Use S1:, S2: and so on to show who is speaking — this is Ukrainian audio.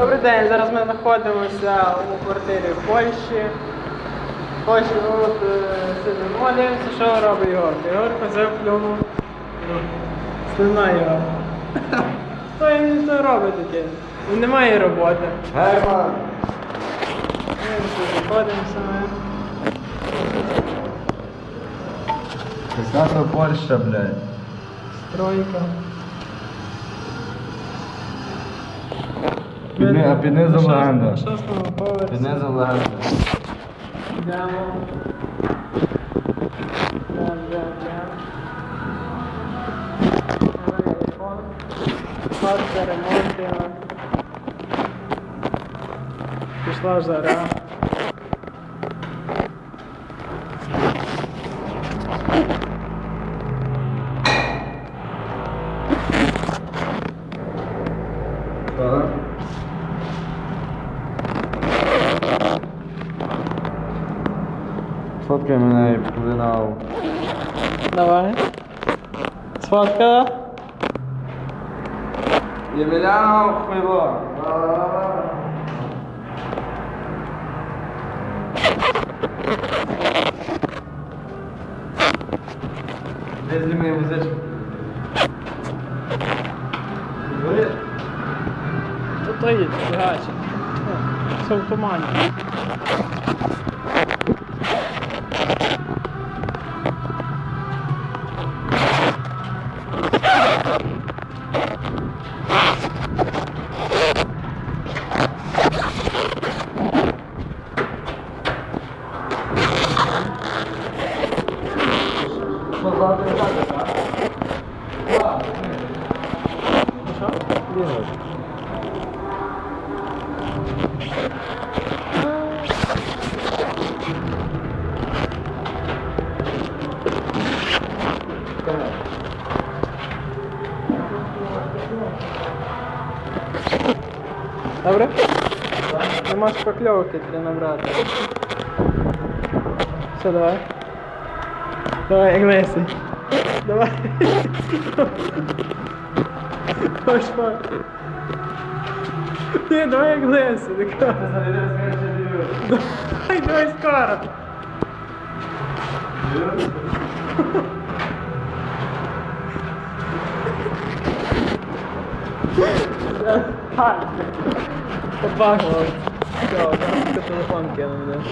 S1: Добрий день, зараз ми знаходимося у квартирі в Польщі. Ну, от, е, сидимо, дивимося, що робить Ігор. Ігор взяв плюнув. Слина його. Що він це робить таке? Він не має роботи.
S2: Герман!
S1: Знаходимося ми.
S2: Це наша Польща, блядь.
S1: Стройка.
S2: Під ни- а під низом
S1: На шостому-
S2: легенда.
S1: На шостому поверсі.
S2: Під низом легенда.
S1: Йдемо. Йдемо, йдемо, йдемо. Ось айфон. Квартира ремонтуємо. Пішла жара.
S2: Так. Фоткай мене і повинав.
S1: Давай. Сфоткала?
S2: Ємельянов хуйло. Де зніми музичку? Говориш?
S1: То то є, фігачі. Все в тумані.
S2: Yeah. Dobra? No
S1: masz
S2: pakliołkę,
S1: tyle nam radzę. Co, dawaj? Dawaj, jak Messi. Dawaj. Chodź, chodź. Nie, dawaj jak Messi, tylko. Dawaj, dawaj skoro. Yeah. Бах. Все, телефон кинув мене.